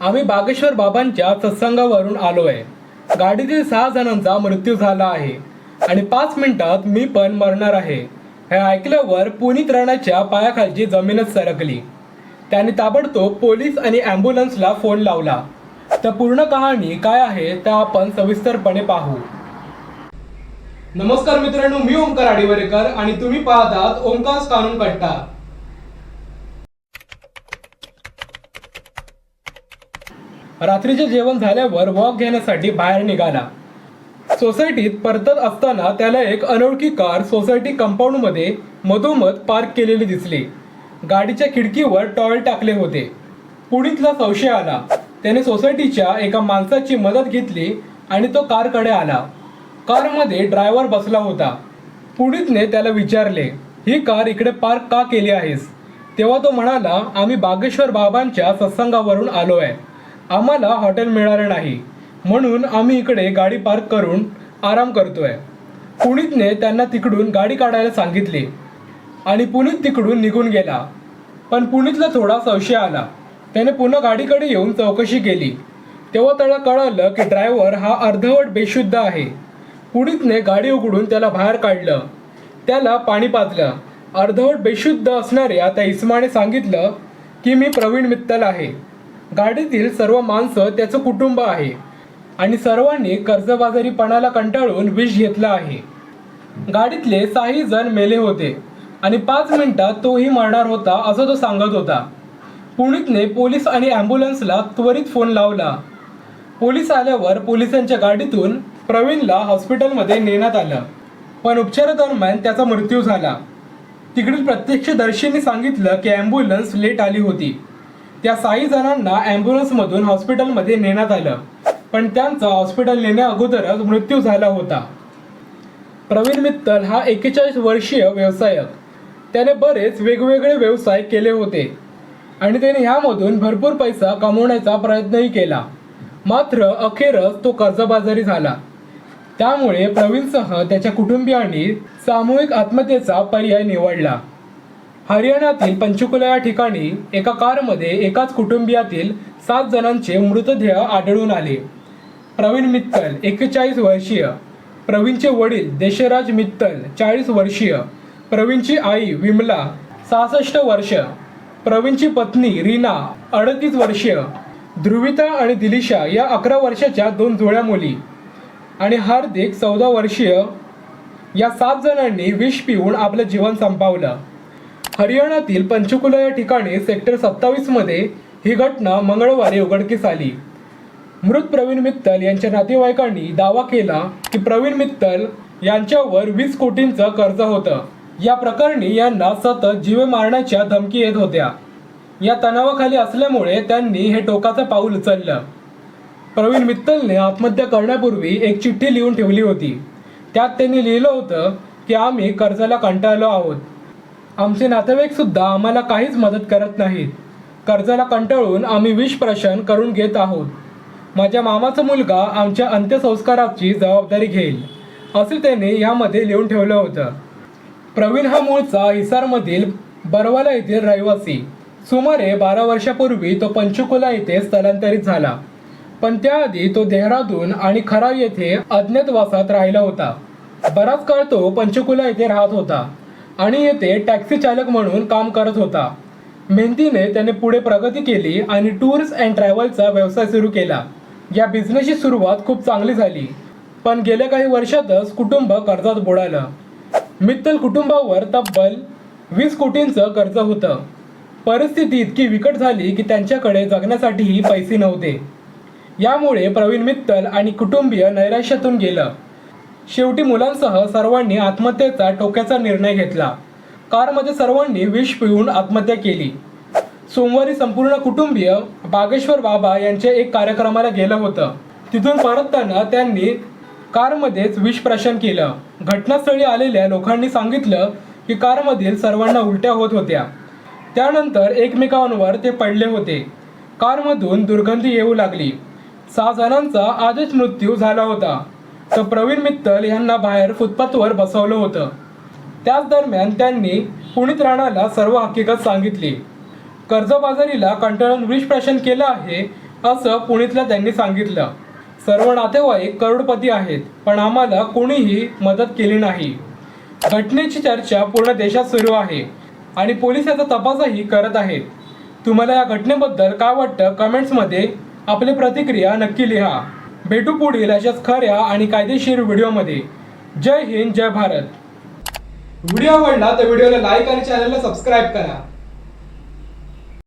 आम्ही बागेश्वर बाबांच्या सत्संगावरून आलो आहे गाडीतील सहा जणांचा मृत्यू झाला आहे. आणि पाच मिनिटात मी पण मरणार आहे. हे ऐकल्यावर पुनीत राणाच्या पायाखालची जमीनच सरकली. त्याने ताबडतोब पोलीस आणि ॲम्ब्युलन्सला फोन लावला. तर पूर्ण कहाणी काय आहे ते आपण सविस्तरपणे पाहू. नमस्कार मित्रांनो मी ओंकार आडिवरेकर आणि तुम्ही पाहतात ओंकार कानून कट्टा. रात्रीचे जेवण झाल्यावर वॉक घेण्यासाठी बाहेर निघाला. सोसायटीत परतत असताना त्याला एक अनोळखी कार सोसायटी कंपाऊंडमध्ये मधोमध पार्क केलेली दिसली. गाडीच्या खिडकीवर टॉवेल टाकले होते. पुढीतला संशय आला. त्याने सोसायटीच्या एका माणसाची मदत घेतली आणि तो कारकडे आला. कारमध्ये ड्रायव्हर बसला होता. पुढीतने त्याला विचारले ही कार इकडे पार्क का केली आहेस? तेव्हा तो म्हणाला आम्ही बागेश्वर बाबांच्या सत्संगावरून आलो आहे आम्हाला हॉटेल मिळालं नाही. म्हणून आम्ही इकडे गाडी पार्क करून आराम करतोय. पुनीतने त्यांना तिकडून गाडी काढायला सांगितली. आणि पुनीत तिकडून निघून गेला. पण पुनीतला थोडा संशय आला. त्याने पुन्हा गाडीकडे येऊन चौकशी केली. तेव्हा त्याला कळालं की ड्रायव्हर हा अर्धवट बेशुद्ध आहे. पुनीतने गाडी उघडून त्याला बाहेर काढलं. त्याला पाणी पाजलं. अर्धवट बेशुद्ध असणाऱ्या त्या इस्माने सांगितलं की मी प्रवीण मित्तल आहे. गाडीतील सर्व माणसं त्याचं कुटुंब आहे. आणि सर्वांनी कर्जबाजारीपणाला कंटाळून विष घेतला आहे. गाडीतले सहाही जण मेले होते. आणि पाच मिनिटात तोही मरणार होता असं तो सांगत होता. पुणीतने पोलीस आणि ॲम्ब्युलन्सला त्वरित फोन लावला. पोलीस आल्यावर पोलिसांच्या गाडीतून प्रवीणला हॉस्पिटलमध्ये नेण्यात आलं. पण उपचारादरम्यान त्याचा मृत्यू झाला. तिकडील प्रत्यक्षदर्शींनी सांगितलं की ॲम्ब्युलन्स लेट आली होती. त्या साई जणांना ॲम्ब्युलन्समधून हॉस्पिटलमध्ये नेण्यात आलं. पण त्यांचा हॉस्पिटल नेण्या अगोदरच मृत्यू झाला होता. प्रवीण मित्तल हा एकेचाळीस वर्षीय व्यवसायक. त्याने बरेच वेगवेगळे व्यवसाय केले होते. आणि त्याने ह्यामधून भरपूर पैसा कमवण्याचा प्रयत्नही केला. मात्र अखेरच तो कर्जबाजारी झाला. त्यामुळे प्रवीणसह त्याच्या कुटुंबियांनी सामूहिक आत्महत्येचा पर्याय निवडला. हरियाणातील पंचकुला या ठिकाणी एका कारमध्ये एकाच कुटुंबियातील सात जणांचे मृतदेह आढळून आले. प्रवीण मित्तल एक्केचाळीस वर्षीय प्रवीणचे वडील देशराज मित्तल चाळीस वर्षीय प्रवीणची आई विमला सहासष्ट वर्ष प्रवीणची पत्नी रीना अडतीस वर्षीय ध्रुविता आणि दिलिशा या अकरा वर्षाच्या दोन जुळ्या मुली आणि हार्दिक चौदा वर्षीय या सात जणांनी विष पिऊन आपलं जीवन संपावलं. हरियाणातील पंचकुला या ठिकाणी सेक्टर सत्तावीसमध्ये ही घटना मंगळवारी उघडकीस आली. मृत प्रवीण मित्तल यांच्या नातेवाईकांनी दावा केला की प्रवीण मित्तल यांच्यावर वीस कोटींचं कर्ज होतं. या प्रकरणी यांना सतत जीवे मारण्याच्या धमकी येत होत्या. या तणावाखाली असल्यामुळे त्यांनी हे टोकाचं पाऊल उचललं. प्रवीण मित्तलने आत्महत्या करण्यापूर्वी एक चिठ्ठी लिहून ठेवली होती. त्यात त्यांनी लिहिलं होतं की आम्ही कर्जाला कंटाळलो आहोत. आमचे नातेवाईक सुद्धा आम्हाला काहीच मदत करत नाहीत. कर्जाला कंटाळून आम्ही विष प्रशन करून घेत आहोत. माझ्या मामाचा मुलगा आमच्या अंत्यसंस्काराची जबाबदारी घेईल असे त्याने यामध्ये लिहून ठेवलं होतं. प्रवीण हा मूळचा हिसारमधील बरवाला येथील रहिवासी. सुमारे बारा वर्षापूर्वी तो पंचकुला येथे स्थलांतरित झाला. पण त्याआधी तो देहरादून आणि खराव येथे अज्ञातवासात राहिला होता. बराच काळ तो पंचकुला येथे राहत होता. आणि येथे टॅक्सी चालक म्हणून काम करत होता. मेहनतीने त्याने पुढे प्रगती केली आणि टूर्स अँड ट्रॅव्हलचा व्यवसाय सुरू केला. या बिझनेसची सुरुवात खूप चांगली झाली. पण गेल्या काही वर्षातच कुटुंब कर्जात बुडालं. मित्तल कुटुंबावर तब्बल वीस कोटींचं कर्ज होतं. परिस्थिती इतकी विकट झाली की त्यांच्याकडे जगण्यासाठीही पैसे नव्हते. यामुळे प्रवीण मित्तल आणि कुटुंबीय नैराश्यातून गेलं. शेवटी मुलांसह सर्वांनी आत्महत्येचा टोक्याचा निर्णय घेतला. कारमध्ये सर्वांनी विष पिऊन आत्महत्या केली. सोमवारी संपूर्ण कुटुंबीय बागेश्वर बाबा यांच्या एक कार्यक्रमाला गेलं होतं. तिथून परतताना त्यांनी कारमध्येच विष प्रशन केलं. घटनास्थळी आलेल्या लोकांनी सांगितलं की कारमधील सर्वांना उलट्या होत होत्या. त्यानंतर एकमेकांवर ते पडले होते. कारमधून दुर्गंधी येऊ लागली. सहा जणांचा आधीच मृत्यू झाला होता. तर प्रवीण मित्तल यांना बाहेर फुटपाथवर बसवलं होतं. त्याच दरम्यान त्यांनी पुणित राणाला सर्व हकीकत सांगितली. कर्जबाजारीला कंटाळून विष प्राशन केलं आहे असं पुणीतला त्यांनी सांगितलं. सर्व नातेवाईक करोडपती आहेत पण आम्हाला कोणीही मदत केली नाही. घटनेची चर्चा पूर्ण देशात सुरू आहे आणि पोलीस याचा तपासही करत आहेत. तुम्हाला या घटनेबद्दल काय वाटतं कमेंट्समध्ये आपली प्रतिक्रिया नक्की लिहा. भेटू पुढील अशाच खऱ्या आणि कायदेशीर व्हिडिओमध्ये. जय हिंद जय भारत. व्हिडिओ आवडला तर व्हिडिओला लाईक आणि चॅनलला सबस्क्राईब करा.